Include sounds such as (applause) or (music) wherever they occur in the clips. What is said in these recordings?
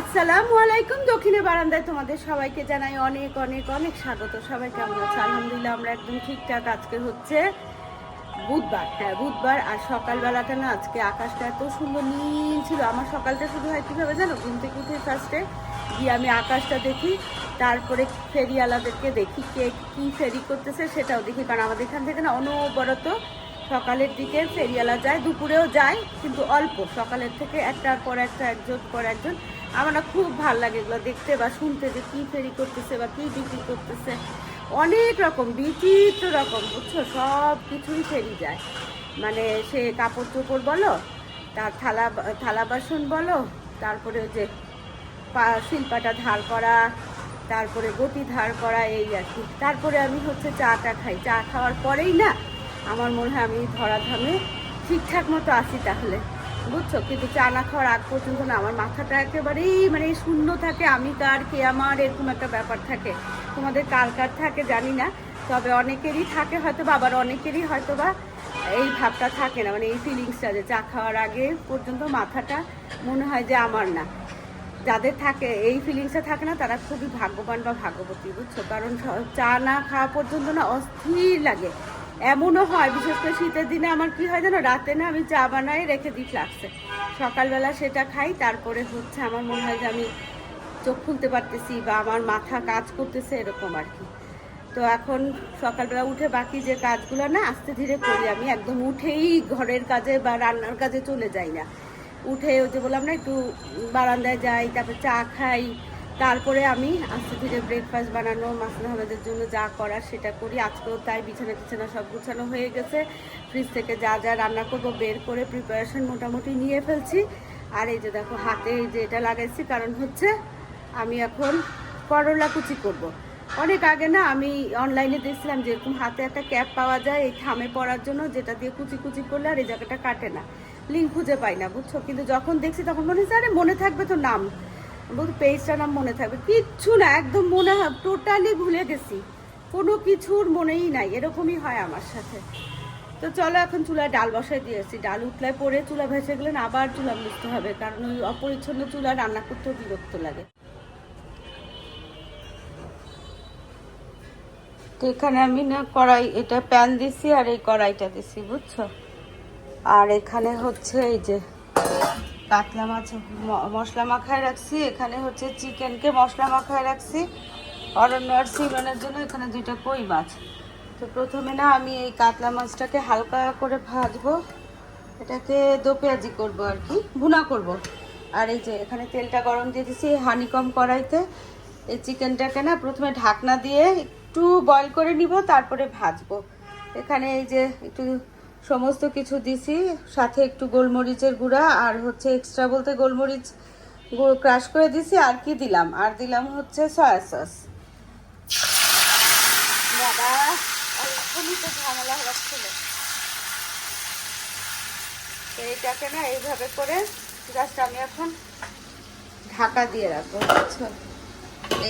আসসালামু আলাইকুম, দক্ষিণে বারান্দায় তোমাদের সবাইকে জানাই অনেক অনেক অনেক স্বাগত। সবাই কেমন আছে? আলহামদুলিল্লাহ, আমরা একদম ঠিকঠাক। আজকে হচ্ছে বুধবার। হ্যাঁ বুধবার আর সকালবেলাটা না আজকে আকাশটা এত সুন্দর নীল ছিল। আমার সকালটা শুরু হয় কীভাবে জানো? ঘুম থেকে উঠে ফার্স্টে গিয়ে আমি আকাশটা দেখি, তারপরে ফেরিওয়ালাদেরকে দেখি কে কী ফেরি করতেছে সেটাও দেখি। কারণ আমাদের এখান থেকে না অনবরত সকালের দিকে ফেরিওয়ালা যায়, দুপুরেও যায়, কিন্তু অল্প। সকালের থেকে একটার পর একটা একজন পর একজন। আমার না খুব ভালো লাগে এগুলো দেখতে বা শুনতে যে কী ফেরি করতেছে বা কী বিক্রি করতেছে। অনেক রকম, বিচিত্র রকম, বুঝছ? সব কিছুই ফেরি যায়। মানে সে কাপড় চোপড় বলো, তার থালা থালা বাসন বলো, তারপরে যে শিল্পাটা ধার করা, তারপরে গতি ধার করা, এই আর কি। তারপরে আমি হচ্ছে চাটা খাই। চা খাওয়ার পরেই না, আমার মনে হয় আমি ধরাধামে ঠিকঠাক মতো আসি তাহলে। বুঝছ? কিন্তু চা না খাওয়ার আগ পর্যন্ত না, আমার মাথাটা একেবারেই মানে শূন্য থাকে, আমি কার, কে আমার, এরকম একটা ব্যাপার থাকে। তোমাদের কার কার থাকে জানি না, তবে অনেকেরই থাকে হয়তো বা আবার অনেকেরই হয়তো বা এই ভাবটা থাকে না মানে এই ফিলিংসটা যে চা খাওয়ার আগে পর্যন্ত মাথাটা মনে হয় যে আমার না। যাদের থাকে, এই ফিলিংসটা থাকে না, তারা খুবই ভাগ্যবান বা ভাগ্যবতী, বুঝছ? কারণ চা না খাওয়া পর্যন্ত না অস্থির লাগে। এমনও হয়, বিশেষ করে শীতের দিনে আমার কি হয় জানো, রাতে না আমি চা বানাই রেখে দিই ফ্লাক্সে সকালবেলা সেটা খাই, তারপরে হচ্ছে আমার মনে হয় যে আমি চোখ খুলতে পারতেছি বা আমার মাথা কাজ করতেছে, এরকম আর কি। তো এখন সকালবেলা উঠে বাকি যে কাজগুলো না, আস্তে ধীরে করি আমি। একদম উঠেই ঘরের কাজে বা রান্নার কাজে চলে যাই না। উঠে ওই যে বললাম না, একটু বারান্দায় যাই, তারপর চা খাই তারপরে আমি আস্তে ধীরে ব্রেকফাস্ট বানানো মাসনা হামেদের জন্য যা করার সেটা করি। আজকেও তাই বিছানা টিছানা সব গুছানো হয়ে গেছে। ফ্রিজ থেকে যা যা রান্না করব বের করে প্রিপারেশন মোটামুটি নিয়ে ফেলছি। আর এই যে দেখো, হাতে এই যে এটা লাগাইছি, কারণ হচ্ছে আমি এখন করলা কুচি করব। অনেক আগে না আমি অনলাইনে দেখছিলাম যে এরকম হাতে একটা ক্যাপ পাওয়া যায়, এই খামে পড়ার জন্য যেটা দিয়ে কুচি কুচি করলে আর এই জায়গাটা কাটে না। লিঙ্ক খুঁজে পাই না, বুঝছ? কিন্তু যখন দেখছি তখন মনে হচ্ছে, আরে, মনে থাকবে তো নাম। বলতে পেজটার নাম মনে থাকবে। কিচ্ছু না, একদম মনে হয় টোটালি ভুলে গেছি। কোনো কিছুর মনেই নাই, এরকমই হয় আমার সাথে। তো চলো এখন চুলায় ডাল বসাই দিয়েছি ডাল উতলায় পরে চুলা ভেসে গেলেন আবার চুলা মুছতে হবে, কারণ ওই অপরিচ্ছন্ন চুলা রান্না করতেও বিরক্ত লাগে। তো এখানে আমি না কড়াই, এটা প্যান দিছি আর এই কড়াইটা দিছি, বুঝছ? আর এখানে হচ্ছে এই যে কাতলা মাছ মশলা মাখায় রাখছি। এখানে হচ্ছে চিকেনকে মশলা মাখায় রাখছি। অরণ্য আর সিলনের জন্য এখানে দুইটা কই মাছ। তো প্রথমে না আমি এই কাতলা মাছটাকে হালকা করে ভাজবো। এটাকে দো পেঁয়াজি করব আর কি, ভুনা করব। আর এই যে এখানে তেলটা গরম দিয়ে দিছি হানিকম কড়াইতে। এই চিকেনটাকে না প্রথমে ঢাকনা দিয়ে একটু বয়ল করে নিব, তারপরে ভাজবো। এখানে এই যে একটু সমস্ত কিছু দিছি, সাথে একটু গোলমরিচের গুঁড়া আর হচ্ছে এক্সট্রা বলতে গোলমরিচ ক্রাশ করে দিছি, আর কি দিলাম? আর দিলাম হচ্ছে সয়া সস বাবা তো ঝামেলা হচ্ছিল। এইটাকে না এইভাবে করে জাস্ট আমি এখন ঢাকা দিয়ে রাখব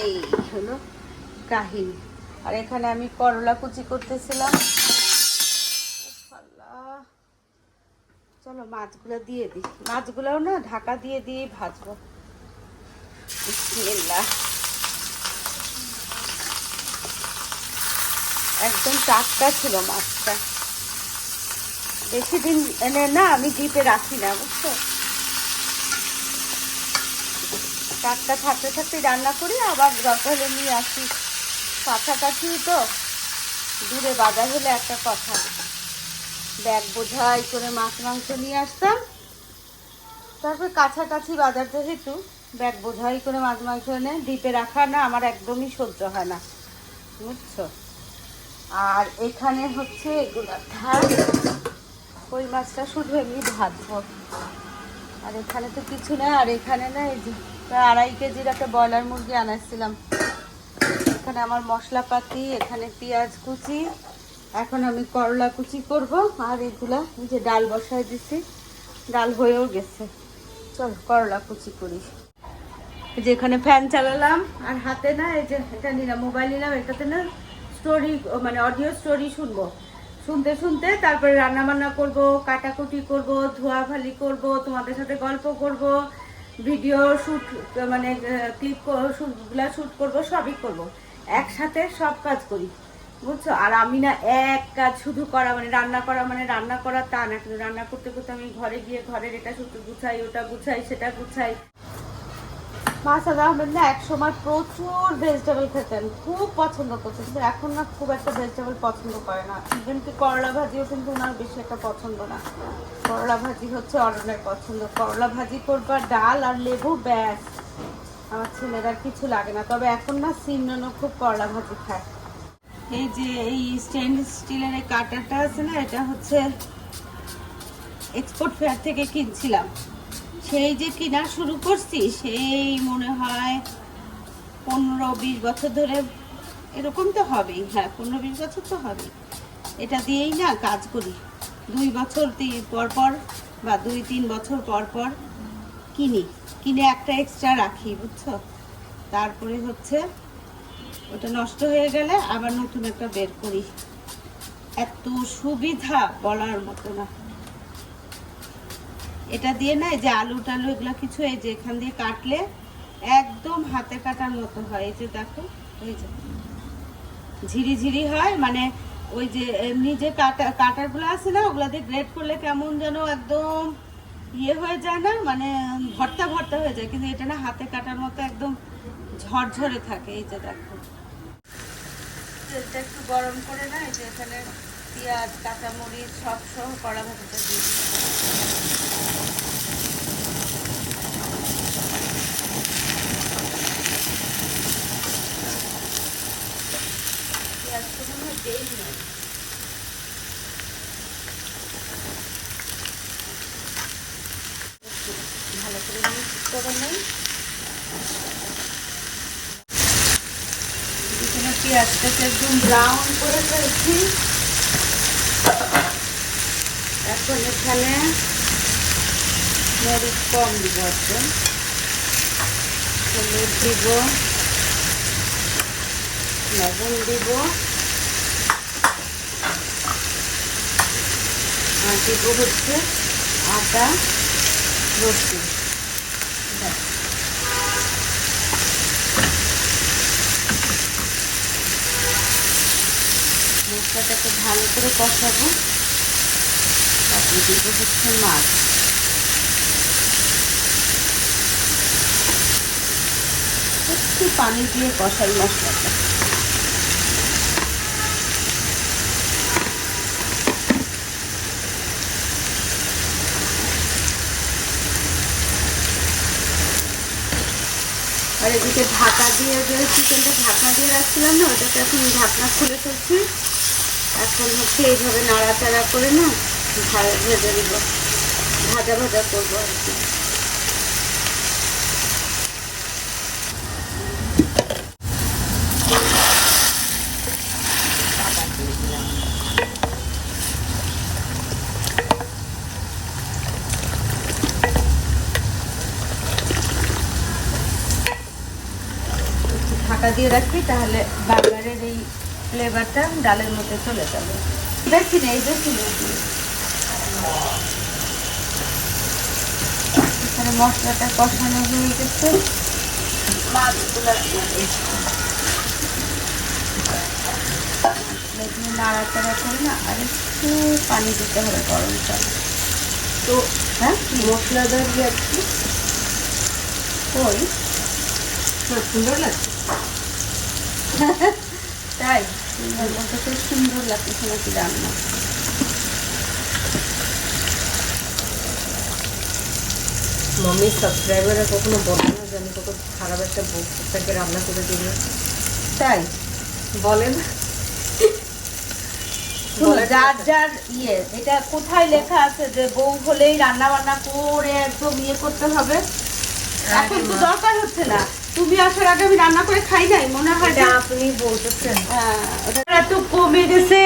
এই হলো কাহিনী। আর এখানে আমি করলা কুচি করতেছিলাম। চলো মাছগুলো দিয়ে দিই। মাছগুলোও না ঢাকা দিয়ে দিয়ে ভাজবো। একদম টাটকা ছিল মাছটা। বেশি দিন এনে না আমি ডিপে রাখি না, বুঝছ? টাটকা থাকতে থাকতে রান্না করি, আবার দরকার নিয়ে আসি। কাছাকাছি তো, দূরে বাজার হলে একটা কথা। ব্যাগ বোঝাই করে মাছ, মাংস নিয়ে আসতাম। তারপর কাছাকাছি বাজার যেহেতু ব্যাগ বোঝাই করে মাছ, মাংস এনে ডিপে রাখা না, আমার একদমই সহ্য হয় না। বুঝছ? আর এখানে হচ্ছে এগুলো ধার ওই মাছটা? শুধু এমনি ভাজবো আর এখানে তো কিছু না, আর এখানে না এই যে আড়াই কেজির একটা ব্রয়লার মুরগি আনাচ্ছিলাম এখানে আমার মশলাপাতি, এখানে পেঁয়াজ কুচি এখন আমি করলা কুচি করব, আর এগুলা যে ডাল বসায় দিছি। ডাল হয়েও গেছে। চল, করলা কুচি করি। যে এখানে ফ্যান চালালাম, আর হাতে না এই যে এটা নিলাম, মোবাইল নিলাম, এটাতে না স্টোরি মানে অডিও স্টোরি শুনব। শুনতে শুনতে তারপরে রান্না বান্না করব, কাটাকুটি করব, ধোয়াভালি করব, তোমাদের সাথে গল্প করব ভিডিও শ্যুট মানে ক্লিপ শুটগুলা শ্যুট করব, সবই করব। একসাথে সব কাজ করি। বুঝছ? আর আমি না এক কাজ শুধু করা মানে রান্না করা মানে রান্না করা তা না। কিন্তু রান্না করতে করতে আমি ঘরে গিয়ে ঘরের এটা শুধু গুছাই, ওটা গুছাই, সেটা গুছাই। মাসাদ আহমেদ না এক সময় প্রচুর ভেজিটেবল খেতেন, খুব পছন্দ করতেন। কিন্তু এখন না খুব একটা ভেজিটেবল পছন্দ করে না। ইভেন কি করলা ভাজিও কিন্তু ওনার বেশি একটা পছন্দ না। করলা ভাজি হচ্ছে অরণের পছন্দ। করলা ভাজি করবা ডাল আর লেবু, ব্যাস। আমার ছেলের কিছু লাগে না। তবে এখন না সিমনানো খুব করলা ভাজি খায়। এই যে এই স্টেনলেস স্টিলের কাটারটা আছে না, এটা হচ্ছে এক্সপোর্ট ফেয়ার থেকে কিনছিলাম। সেই যে কিনা শুরু করছি, সেই মনে হয় পনেরো বিশ বছর ধরে এরকম তো হবেই। হ্যাঁ পনেরো বিশ বছর তো হবেই। এটা দিয়েই না কাজ করি। দুই বছর পর পর বা দুই তিন বছর পর পর কিনি। কিনে একটা এক্সট্রা রাখি, বুঝছ? তারপরে হচ্ছে ওটা নষ্ট হয়ে গেলে আবার নতুন একটা বের করি। এত সুবিধা বলার মতো না। এটা দিয়ে না যে আলু টালু এগুলো কিছু এই যে এখান দিয়ে কাটলে একদম হাতে কাটার মতো হয়। এই যে দেখো, এই যে ঝিরি ঝিরি হয়। মানে ওই যে এমনি যে কাটা, কাটারগুলো আছে না, ওগুলা দিয়ে গ্রেড করলে কেমন যেন একদম ইয়ে হয়ে যায় না মানে ভর্তা ভর্তা হয়ে যায়। কিন্তু এটা না হাতে কাটার মতো একদম ঝরঝরে থাকে, এই যে দেখো একটু গরম করে না, এই যে এখানে পেঁয়াজ, কাঁচামরিচ সব সহ কড়া ভাজিটা দিয়ে। পেঁয়াজটা মনে হয় দেই নাই। একটু ভালো করে মিক্স করে নেই এখানে পেঁয়াজটাকে একদম ব্রাউন করে ফেলছি। এখন এখানে মরিচ কম দিব হলুদ দিব। লবণ দিব। আর দিব হচ্ছে আদা রসুন। মশলাটাকে ভালো করে কষাবো। তারপরে হচ্ছে মাছ। একটু পানি দিয়ে কষাই মশলাটা। আর এদিকে ঢাকা দিয়ে যে চিকেনটা ঢাকা দিয়ে রাখছিলাম না, ওটাকে এখন ঢাকনা খুলে ফেলছি। এখন হচ্ছে এইভাবে নাড়াচাড়া করে না ভেজে দিব ভাজা ভাজা করব আর কি। দিয়ে রাখবি, তাহলে বার্গারের এই ফ্লেভারটা ডালের মধ্যে চলে যাবে। বেশি নেই, বেশি এখানে মশলাটা কষানো হয়ে গেছে। মাছগুলো। মাছগুলো নাড়াচাড়া করে না, আর একটু পানি দিতে হবে গরম জল। তো হ্যাঁ মশলাদার দিয়ে একটু ওই সুন্দর লাগছে। (laughs) তাই। বলতে খুব সুন্দর লাগতেছে নাকি রান্না মাম্মি সাবস্ক্রাইবাররা কখনো বলে না যে আমি কত খারাপ একটা বউটাকে রান্না করে দিই তাই বলেন যার যার ইয়ে এটা কোথায় লেখা আছে যে বউ হলেই রান্না বান্না করে একদম ইয়ে করতে হবে? এখন তো দরকার হচ্ছে না। তুমি আসার আগে আমি রান্না করে খাই নাই মনে হয় যে আপনি বলতেছেন। হ্যাঁ, এত কমে গেছে।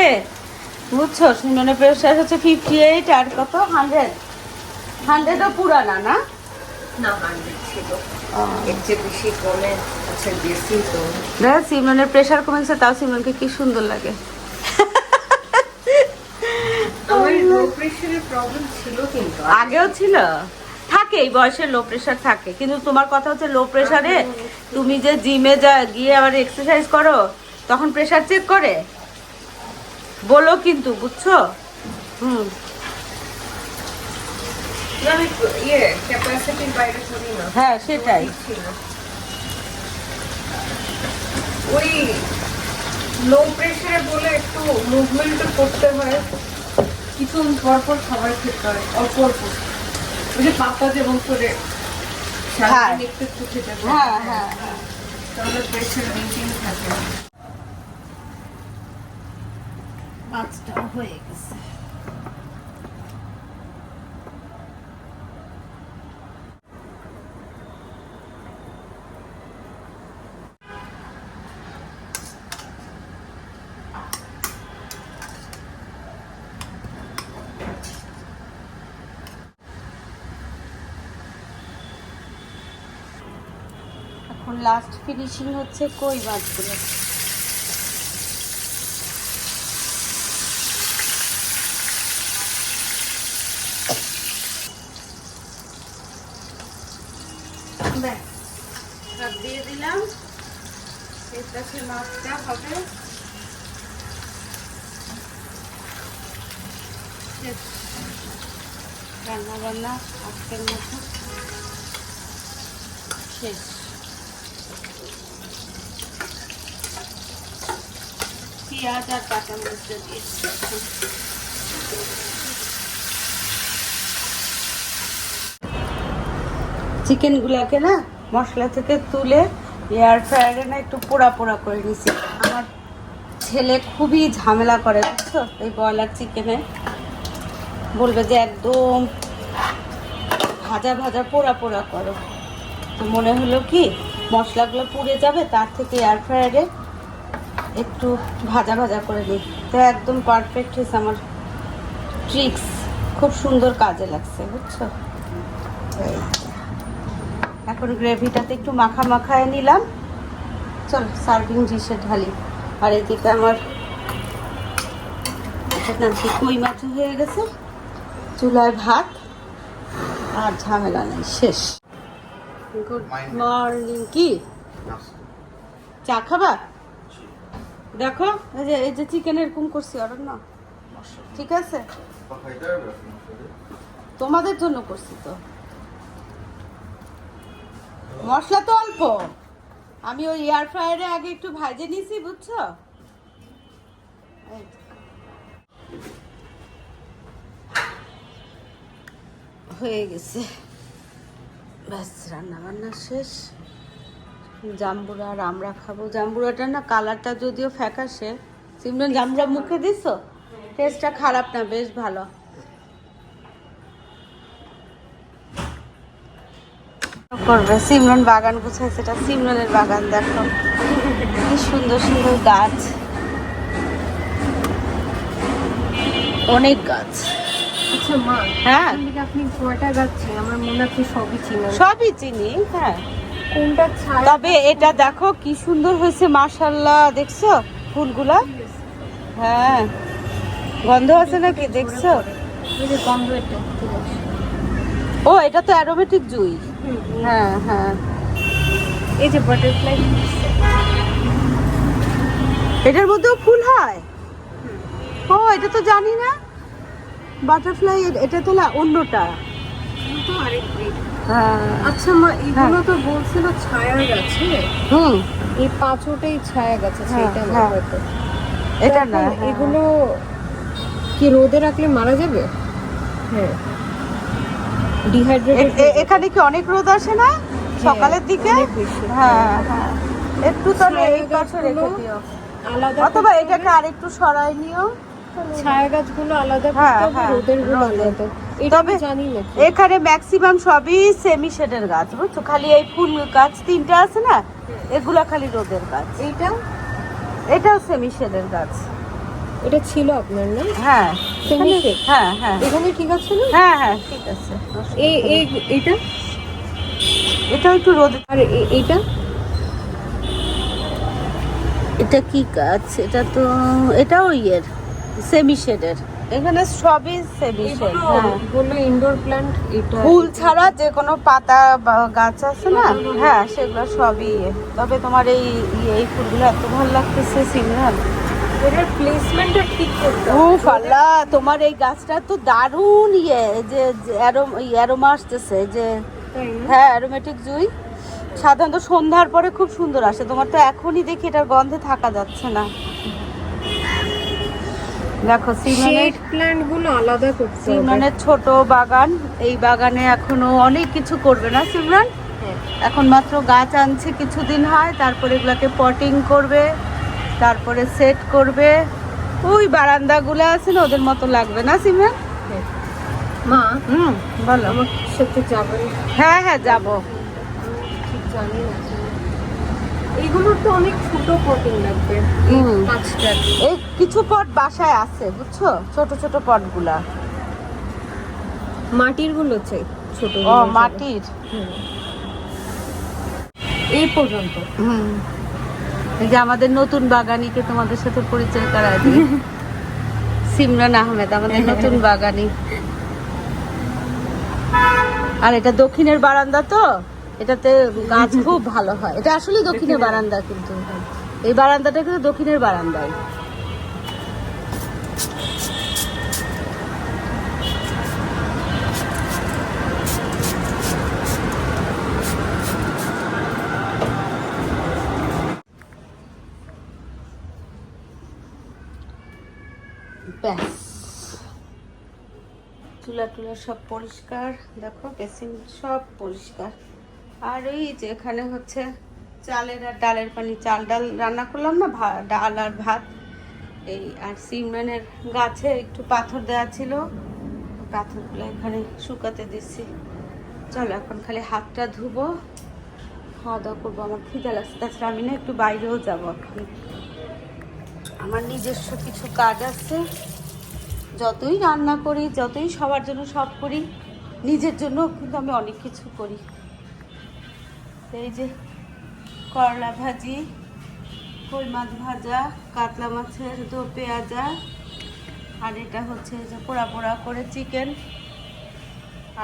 বুঝছ? সুন্দরের প্রেশার হচ্ছে ফিফটি এইট আর কত? হান্ড্রেড হান্ড্রেডও পুরানা না? না কমে সিমরনের প্রেশার কমেছে তাও সিমরনকে কি সুন্দর লাগে। আগেও ছিল? থাক এই বয়সে লো প্রেশার থাকে। কিন্তু তোমার কথা হচ্ছে লো প্রেশারে তুমি যে জিমে যা গিয়ে আবার এক্সারসাইজ করো তখন প্রেশার চেক করে। বলো কিন্তু বুঝছ? হুম। ইয়ে হ্যাঁ সেটাই। ওই লো প্রেশারে বলে একটু মুভমেন্ট করতে হয়। কিছু পর পর খাবার খেতে হয় অল্প অল্প। ওই যে পাপা যেমন করে সারাদিন একটু একটু খেতে হ্যাঁ হ্যাঁ হ্যাঁ। তাহলে প্রেশার মেনটেন থাকে। মাছটা হয়ে গেছে। লাস্ট ফিনিশিং হচ্ছে কই মাছগুলো দিয়ে দিলাম। হবে। রান্না বান্না আজকের মতো। শেষ। পেঁয়াজ চিকেনগুলোকে না মশলা থেকে তুলে এয়ার ফ্রায়ারে না একটু পোড়া পোড়া করে নিছি আমার ছেলে খুবই ঝামেলা করে, বুঝছ? এই ব্রয়লার চিকেনে। বলবে যে একদম ভাজা ভাজা পোড়া পোড়া করো। মনে হলো কি, মশলাগুলো পুড়ে যাবে, তার থেকে এয়ার ফ্রায়ারে একটু ভাজা ভাজা করে নিই তো একদম পারফেক্ট হয়েছে আমার ট্রিক্স খুব সুন্দর কাজে লাগছে বুঝছ। এখন গ্রেভিটাতে একটু মাখা মাখায় নিলাম। চল সার্ভিং ডিশে ঢালি। আর এদিকে আমার কই মাছ হয়ে গেছে? চুলায় ভাত। আর ঝামেলা নেই শেষ। গুড মর্নিং কি? চা খাবা? দেখো, এই যে এই যে চিকেন এরকম করছি, অরণ্য। ঠিক আছে? তোমাদের জন্য করছি তো। মশলা তো অল্প। আমি ওই এয়ার ফ্রায়ারে আগে একটু ভাজে নিয়েছি বুঝছ? হয়ে গেছে। ব্যাস রান্না বান্না শেষ। জাম্বুরা আর আমরা খাব। জাম্বুরাটা না কালারটা যদিও ফ্যাকাশে সিমরন জাম্বুরা মুখে দিছো? টেস্টটা খারাপ না বেশ ভালো। করবে সিমরন বাগান গুছাইছে সেটা সিমরনের বাগান দেখো। কি সুন্দর সুন্দর গাছ। অনেক গাছ। আচ্ছা মা হ্যাঁ। আপনি কয়টা যাচ্ছে আমার মনে হচ্ছে সবই চিনি সবই চিনি হ্যাঁ। তবে এটা দেখো কি সুন্দর হয়েছে মাশাল্লাহ দেখছ ফুলগুলা? হ্যাঁ। গন্ধ আছে নাকি? দেখছ? ও এটা তো অ্যারোমেটিক জুই। হ্যাঁ হ্যাঁ। এই যে বাটারফ্লাই এটার মধ্যেও ফুল হয়? ও এটা তো জানি না। বাটারফ্লাই এটা তো অন্যটা। আরেক আচ্ছা মা এগুলো তো বলছিল ছায়া গাছে? হুম। এই পাঁচটাই ছায়া গাছে হ্যাঁ, সেটা না হ্যাঁ। হয়তো। এটা না হ্যাঁ। এগুলো কি রোদে রাখলে মারা যাবে? হ্যাঁ। ডিহাইড্রেটেড এখানে কি অনেক রোদ আসে না? সকালের দিকে? হ্যাঁ হ্যাঁ। একটু তাহলে এই পাশে রেখে দিও। আলাদা অথবা এটাকে। আরেকটু সরাই নিও। ছায়া গাছগুলো আলাদা হ্যাঁ, করতে হবে হ্যাঁ, রোদেরগুলো আলাদা। তবে এখানে ম্যাক্সিমাম সবই সেমি শেডের গাছ বুঝছ? খালি এই ফুল গাছ তিনটা আছে না? এগুলা খালি রোদের গাছ। এইটা? এটাও সেমি শেডের গাছ। এটা ছিল আপনার না? হ্যাঁ। এখানে- হ্যাঁ হ্যাঁ। এখানে ঠিক আছে না? হ্যাঁ হ্যাঁ ঠিক আছে। এই এই এটা? এটাও একটু রোদ আর এ- এইটা? এটা কি গাছ? এটা তো এটাও ইয়ের সেমি শেডের এখানে সবই হ্যাঁ। বলল ইনডোর প্ল্যান্ট এটা ফুল ছাড়া যে কোনো পাতা বা গাছ আছে না হ্যাঁ সেগুলো সবই ইয়ে। তবে তোমার এই এই ফুলগুলো এত ভালো লাগতেছে সিমরান এটার প্লেসমেন্টটা ঠিক করতে ফাল্লা তোমার এই গাছটা তো দারুণ ইয়ে যে অ্যারোমা আসতেছে যে হ্যাঁ অ্যারোমেটিক জুই। সাধারণত সন্ধ্যার পরে খুব সুন্দর আসে। তোমার তো এখনই দেখি এটার গন্ধে থাকা যাচ্ছে না। দেখো সিমনের শেড প্ল্যান্টগুলো আলাদা করতে সিমরানের ছোট বাগান এই বাগানে এখনও অনেক কিছু করবে না সিমরান হ্যাঁ। এখন মাত্র গাছ আনছে কিছুদিন হয় তারপরে এগুলাকে পটিং করবে তারপরে সেট করবে। ওই বারান্দাগুলো আছে না ওদের মতো লাগবে না সিমরান হ্যাঁ। মা হুম বলো। আমার সাথে যাবেন। হ্যাঁ হ্যাঁ যাব। জানি না। এইগুলোর তো অনেক ছোট পটিং লাগবে হুম। পাঁচটা এই কিছু পট বাসায় আছে বুঝছ? ছোট ছোট পটগুলা মাটিরগুলো চাই ছোট। ও মাটির। এই পর্যন্ত। হুম। এই যে আমাদের নতুন বাগানিকে তোমাদের সাথে পরিচয় করা দিই। (laughs) সিমরান আহমেদ আমাদের নতুন বাগানি। আর এটা দক্ষিণের বারান্দা তো? এটাতে গাছ খুব ভালো হয়। এটা আসলে দক্ষিণের। বারান্দা কিন্তু। এই বারান্দাটা কিন্তু দক্ষিণের বারান্দায়। ব্যাস। চুলা টুলা সব পরিষ্কার। দেখো বেসিন সব পরিষ্কার। আর ওই যে এখানে হচ্ছে চালের আর ডালের পানি, চাল ডাল রান্না করলাম না ডাল আর ভাত। এই আর সিমরানের গাছে একটু পাথর দেওয়া ছিল, পাথরগুলো এখানে শুকাতে দিচ্ছি। চলো এখন খালি হাতটা ধুবো, খাওয়া দাওয়া করব। আমার খিদে লাগছে, তাছাড়া আমি না একটু বাইরেও যাব এখন। আমার নিজস্ব কিছু কাজ আছে। যতই রান্না করি, যতই সবার জন্য সব করি, নিজের জন্য কিন্তু আমি অনেক কিছু করি। তো এই যে করলা ভাজি কই মাছ ভাজা কাতলা মাছের দো পেঁয়াজা আর এটা হচ্ছে যে পোড়া পোড়া করে চিকেন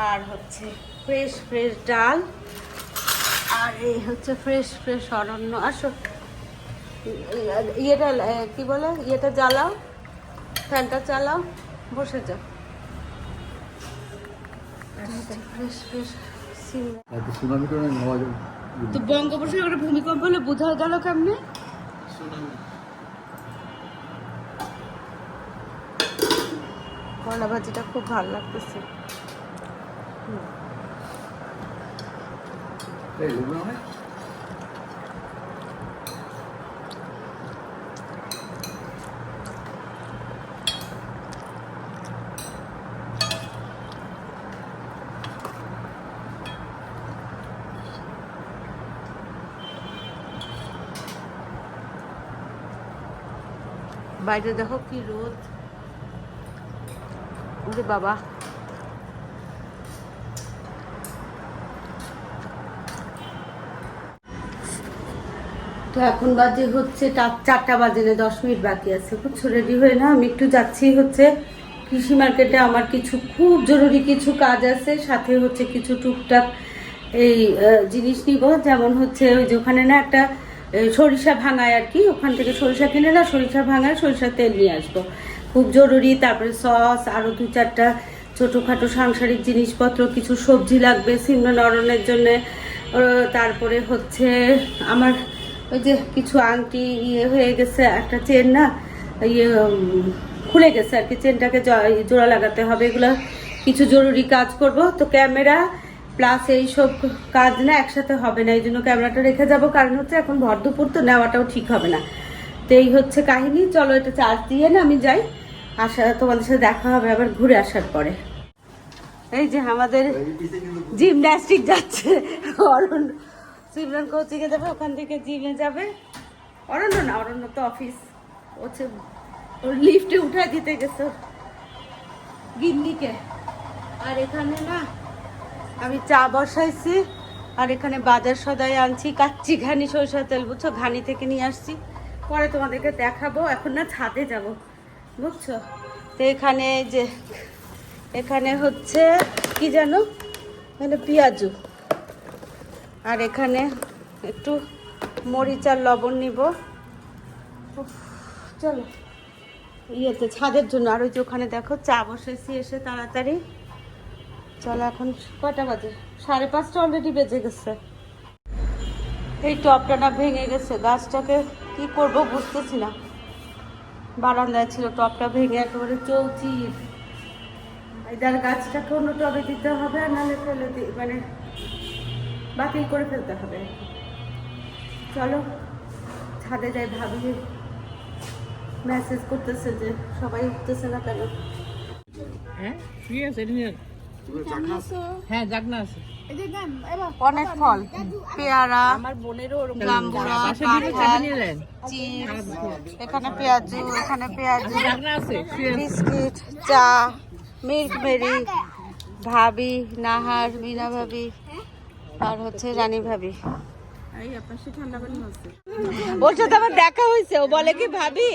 আর হচ্ছে ফ্রেশ ফ্রেশ ডাল আর এই হচ্ছে ফ্রেশ ফ্রেশ অরণ্য আসো। ইয়েটা কি বলে? ইয়েটা জ্বালাও ফ্যানটা চালাও বসে যাও। ফ্রেশ ফ্রেশ সিম- তো বঙ্গোপসাগরের ভূমিকম্প হলে বোঝা গেল কেমনে? কলা ভাজিটা খুব ভালো লাগতেছে। এই বাইরে দেখো কি রোদ। ওরে বাবা। তো এখন বাজে হচ্ছে চারটা বাজে না দশ মিনিট বাকি আছে। বুঝছ? রেডি হয়ে না আমি একটু যাচ্ছি হচ্ছে কৃষি মার্কেটে। আমার কিছু খুব জরুরি কিছু কাজ আছে। সাথে হচ্ছে কিছু টুকটাক এই জিনিস নিব। যেমন হচ্ছে ওই যে ওখানে না একটা সরিষা ভাঙায় আর কি, ওখান থেকে সরিষা কিনে না, সরিষা ভাঙায় সরিষার তেল নিয়ে আসব। খুব জরুরি, তারপরে সস আরও দু চারটা ছোটোখাটো সাংসারিক জিনিসপত্র, কিছু সবজি লাগবে সিমরান অরণের জন্যে। তারপরে হচ্ছে আমার ওই যে কিছু আংটি ইয়ে হয়ে গেছে, একটা চেন না ইয়ে খুলে গেছে আর কি, চেনটাকে জোড়া লাগাতে হবে, এগুলো কিছু জরুরি কাজ করব। তো ক্যামেরা প্লাস এই সব কাজ না একসাথে হবে না এই জন্য ক্যামেরাটা রেখে যাব। কারণ হচ্ছে এখন ভর দুপুর তো নেওয়াটাও ঠিক হবে না। তো এই হচ্ছে কাহিনী, চলো এটা চার্জ দিয়ে না আমি যাই। আসা তোমাদের সাথে দেখা হবে আবার ঘুরে আসার পরে। এই যে আমাদের জিমন্যাস্টিক যাচ্ছে। অরণ্য সিমরান কোচিংয়ে যাবে, ওখান থেকে জিমে যাবে। অরণ্য না, অরণ্য তো অফিস। হচ্ছে ওর লিফটে উঠে দিতে গেছে। গিন্নিকে। আর এখানে না আমি চা বসাইছি, আর এখানে বাজার সদাই আনছি, কাচ্চি ঘানি সরিষার তেল, বুঝছ? ঘানি থেকে নিয়ে আসছি। পরে তোমাদেরকে দেখাবো, এখন না ছাদে যাব, বুঝছ? তো এখানে যে, এখানে হচ্ছে, কি জানো? মানে পেঁয়াজু। আর এখানে একটু মরিচ আর লবণ নিব। চলো। ইয়েতে, ছাদের জন্য। আর ওই যে ওখানে দেখো, চা বসেছি এসে তাড়াতাড়ি। চলো এখন কটা বাজে? সাড়ে পাঁচটা অলরেডি বেজে গেছে। এই টপটা না ভেঙে গেছে, গাছটাকে কি করব বুঝতেছি না। বারান্দায় ছিল, টপটা ভেঙে একেবারে চৌচির এদার গাছটাকে অন্য টবে দিতে হবে, আর নাহলে ফেলে দি মানে বাতিল করে ফেলতে হবে। চলো, ছাদে যাই ভাবি। মেসেজ করতেছে যে, সবাই উঠতেছে না কেন? হ্যাঁ ঠিক আছে। হ্যাঁ জাগনা আছে। অনেক ফল পেয়ারা আমার বোনেরও ওরকম জাম্বুরা যান চিপস এখানে পেঁয়াজু এখানে পেঁয়াজু জাগনা আছে শুয়ে আছে। বিস্কিট চা মিল্ক মেরি ভাবি নাহার মিনা ভাবি আর হচ্ছে রানী ভাবি। ওর সাথে আমার দেখা হয়েছে ও বলে কি ভাবি?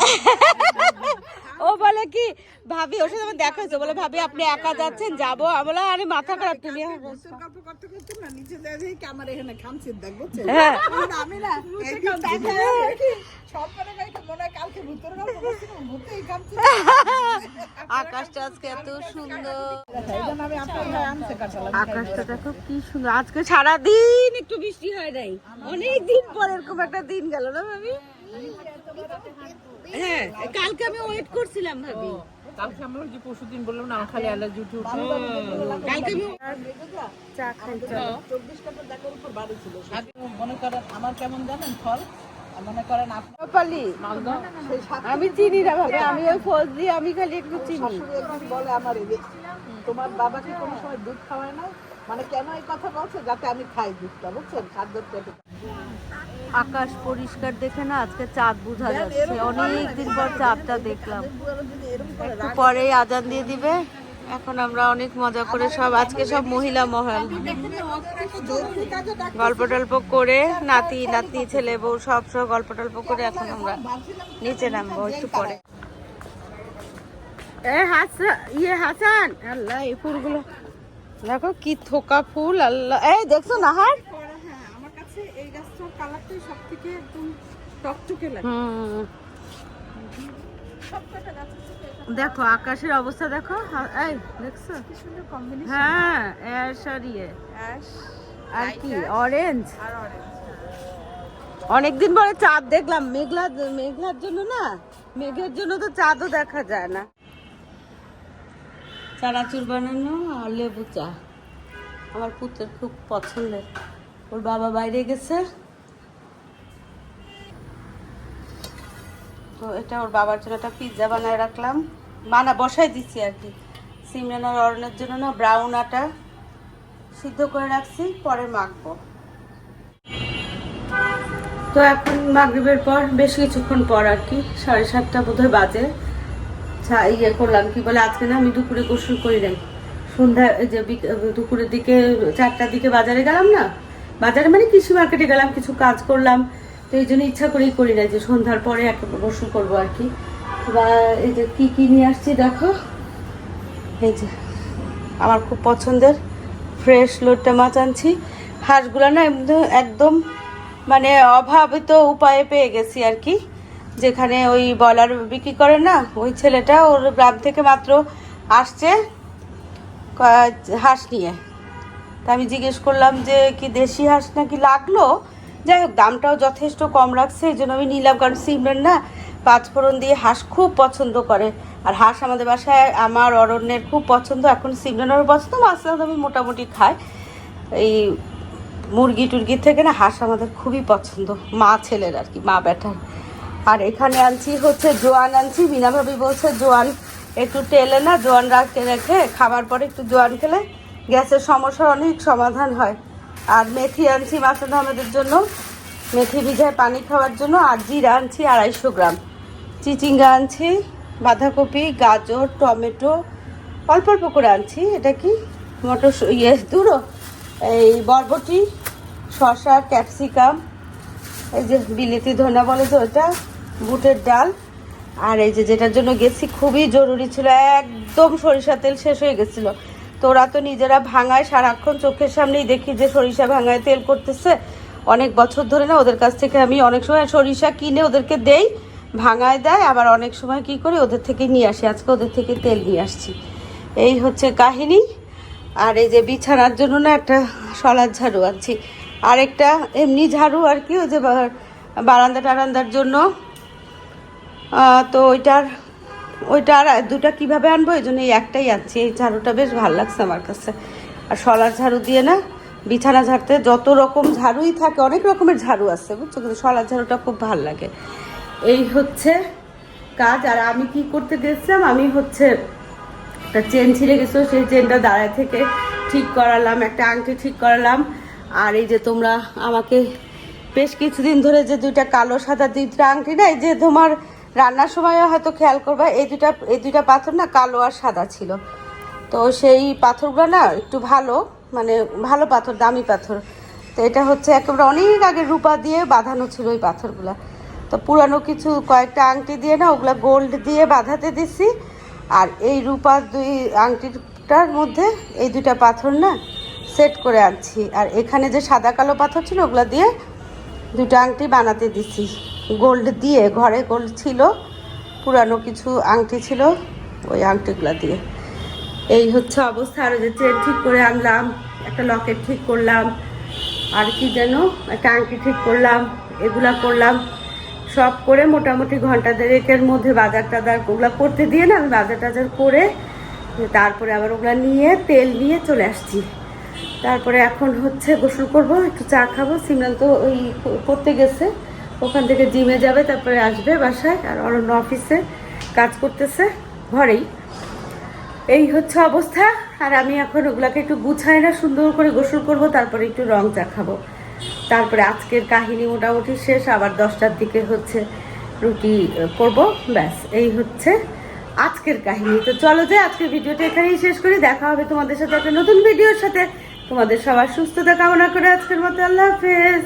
(laughs) ও বলে কি ভাবি ওর সাথে আমার দেখা হয়েছে। বলে ভাবি আপনি একা যাচ্ছেন যাব। আমি বলে আরে মাথা খারাপ তুমি হ্যাঁ। মনে হয় আকাশটা আজকে এত সুন্দর। আকাশটা দেখো কি আজকে সারাদিন একটু বৃষ্টি হয় নাই। অনেক দিন পর এরকম একটা দিন গেল না ভাবি? হ্যাঁ। কালকে আমি ওয়েট করছিলাম ভাবি। কালকে আমরা যে পরশুদিন বললাম না খালি অ্যালার্জি উঠে উঠে। কালকে আমি চা খাই। চলো চব্বিশ কাপড় দেখার উপর বাড়ি ছিল মনে করেন আমার কেমন জানেন ফল? মনে করেন আমি চিনি না ভাবি আমি ওই ফল দিয়ে আমি খালি একটু চিনি। বলে আমার তোমার বাবাকে কোনো সময় দুধ খাওয়ায় না? মানে কেন এই কথা বলছে? যাতে আমি খাই দুধটা বুঝছেন? খাদ্য আকাশ পরিষ্কার দেখে না আজকে চাঁদ বোঝা যাচ্ছে। অনেক দিন পর চাঁদটা দেখলাম। একটু পরেই আজান দিয়ে দিবে। এখন আমরা অনেক মজা করে সব আজকে সব মহিলা মহল। গল্প টল্প করে নাতি নাতনি ছেলে বউ সব সব গল্প টল্প করে এখন আমরা নিচে নামবো একটু পরে। এ হাসান ইয়ে হাসান। আল্লাহ এই ফুলগুলো। দেখো কি থোকা ফুল আল্লাহ। এই দেখছ নাহার? হ্যাঁ এই গাছটার কালারটাই সব থেকে একদম টকটকে লাগে। দেখো আকাশের অবস্থা দেখো। এই দেখছ? কি সুন্দর কম্বিনেশন হ্যাঁ অ্যাশ আর ইয়ে। অ্যাশ আর কি? অরেঞ্জ আর অরেঞ্জ অনেকদিন পরে চাঁদ দেখলাম। মেঘলা মেঘলার জন্য না মেঘের জন্য তো চাঁদও দেখা যায় না। চানাচুর বানানো আর লেবু চা। আমার পুত্রের খুব পছন্দের। ওর বাবা বাইরে গেছে। তো এটা ওর বাবার জন্য একটা পিৎজা বানায় রাখলাম। বানা বসাই দিচ্ছি আর কি। সিমরান আর অরণের জন্য না ব্রাউন আটা সিদ্ধ করে রাখছি, পরে মাখবো। তো এখন মাগরিবের পর, বেশ কিছুক্ষণ পর আর কি, সাড়ে সাতটা বোধহয় বাজে। ইয়ে করলাম কি বলে, আজকে না আমি দুপুরে গোসল করি নাই। সন্ধ্যা যে দুপুরের দিকে, চারটার দিকে বাজারে গেলাম না বাজারে মানে কৃষি মার্কেটে গেলাম, কিছু কাজ করলাম। তো এই জন্য ইচ্ছা করেই করি না যে সন্ধ্যার পরে একটা গোসল করব আর কি। বা এই যে কি কি নিয়ে আসছি দেখো। এই যে আমার খুব পছন্দের ফ্রেশ লোটটা মাছ আনছি। হাঁসগুলো না একদম- মানে অভাবিত উপায়ে পেয়ে গেছি আর কি। যেখানে ওই বয়লার বিক্রি করে না, ওই ছেলেটা ওর গ্রাম থেকে মাত্র আসছে হাঁস নিয়ে। তা আমি জিজ্ঞেস করলাম যে, কি দেশি হাঁস নাকি লাগল? যাই হোক, দামটাও যথেষ্ট কম রাখছে, এই জন্য আমি নিলাম। কারণ সিমরেন না পাঁচফোড়ন দিয়ে হাঁস খুব পছন্দ করে। আর হাঁস আমাদের বাসায়, আমার অরণ্যের খুব পছন্দ। এখন সিমরেনেরও পছন্দ মাছ আমি মোটামুটি খাই। এই মুরগি টুরগি থেকে না হাঁস আমাদের খুবই পছন্দ, মা ছেলের আর কি, মা বেটার আর এখানে আনছি হচ্ছে জোয়ান, আনছি। মিনা ভাবি বলছে, জোয়ান, একটু টেলে না, জোয়ান রাখতে রেখে খাবার পরে একটু জোয়ান খেলে। গ্যাসের সমস্যার অনেক সমাধান হয়। আর মেথি আনছি মাসুদ আহমেদের জন্য। মেথি ভিজায় পানি খাওয়ার জন্য আর জিরা আনছি আড়াইশো গ্রাম। চিচিঙ্গা আনছি, বাঁধাকপি, গাজর, টমেটো, অল্প অল্প করে আনছি। এটা কি? মটর ইয়ে দুটো এই বরবটি, শসা, ক্যাপসিকাম, এই যে বিলেতি ধনা বলে তো ওটা বুটের ডাল। আর এই যে যেটার জন্য গেছি, খুবই জরুরি ছিল, একদম সরিষা তেল শেষ হয়ে গেছিল। তো ওরা তো নিজেরা ভাঙায় সারাক্ষণ চোখের সামনেই দেখি যে সরিষা ভাঙায় তেল করতেছে। অনেক বছর ধরে না ওদের কাছ থেকে আমি অনেক সময় সরিষা কিনে ওদেরকে দেই, ভাঙায় দেয়, আবার অনেক সময় কি করি ওদের থেকে নিয়ে আসি। আজকে ওদের থেকে তেল নিয়ে আসছি। এই হচ্ছে কাহিনী। আর এই যে বিছানার জন্য না একটা সলার ঝাড়ু আনছি। আর একটা এমনি ঝাড়ু আর কি, ওই যে বারান্দা টারান্দার জন্য। তো ওইটার ওইটা আর দুটা কীভাবে আনব? এই জন্য এই একটাই আনছি। এই ঝাড়ুটা বেশ ভালো লাগছে আমার কাছে। আর সলার ঝাড়ু দিয়ে না, বিছানা ঝাড়তে যত রকম ঝাড়ুই থাকে, অনেক রকমের ঝাড়ু আছে, বুঝছ? কিন্তু সলার ঝাড়ুটা খুব ভালো লাগে। এই হচ্ছে কাজ। আর আমি কি করতে গেছিলাম? আমি হচ্ছে একটা চেন ছিঁড়ে গেছিল, সেই চেনটা দাঁড়ায় থেকে ঠিক করালাম, একটা আংটি ঠিক করালাম। আর এই যে তোমরা আমাকে বেশ কিছুদিন ধরে যে দুইটা কালো সাদা দুইটা আংটি না এই যে তোমার রান্নার সময় হয়তো খেয়াল করবা, এই দুটা এই দুইটা পাথর না কালো আর সাদা ছিল। তো সেই পাথরগুলো না একটু ভালো মানে ভালো পাথর, দামি পাথর। তো এটা হচ্ছে একেবারে অনেক আগে রূপা দিয়ে বাঁধানো ছিল ওই পাথরগুলো। তো পুরানো কিছু কয়েকটা আংটি দিয়ে না ওগুলো গোল্ড দিয়ে বাঁধাতে দিছি। আর এই রূপার দুই আংটিটার মধ্যে এই দুইটা পাথর না সেট করে আনছি। আর এখানে যে সাদা কালো পাথর ছিল ওগুলো দিয়ে দুটো আংটি বানাতে দিছি। গোল্ড দিয়ে, ঘরে গোল্ড ছিল, পুরানো কিছু আংটি ছিল, ওই আংটিগুলো দিয়ে। এই হচ্ছে অবস্থা, আর ওই যে চেন ঠিক করে আনলাম, একটা লকেট ঠিক করলাম, আর কি যেন, একটা আংটি ঠিক করলাম, এগুলা করলাম। সব করে মোটামুটি ঘণ্টা দেড়েকের মধ্যে বাজার টাজার ওগুলো করতে দিয়ে না, আমি বাজার টাজার করে তারপরে আবার ওগুলো নিয়ে তেল নিয়ে চলে আসছি। তারপরে এখন হচ্ছে গোসল করব, একটু চা খাব, সিমরান তো ওই করতে গেছে। ওখান থেকে জিমে যাবে, তারপরে আসবে বাসায় আর অরণ্য অফিসে কাজ করতেছে ঘরেই। এই হচ্ছে অবস্থা, আর আমি এখন ওগুলাকে একটু গুছাই না, সুন্দর করে গোসল করব, তারপরে একটু রং চা খাব। তারপরে আজকের কাহিনী মোটামুটি শেষ, আবার দশটার দিকে হচ্ছে রুটি করব, ব্যাস, এই হচ্ছে আজকের কাহিনী। তো চলো যে, আজকের ভিডিওটা এখানেই শেষ করি, দেখা হবে তোমাদের সাথে একটা নতুন ভিডিওর সাথে। তোমাদের সবার সুস্থতা কামনা করে আজকের মতো, আল্লাহ হাফেজ।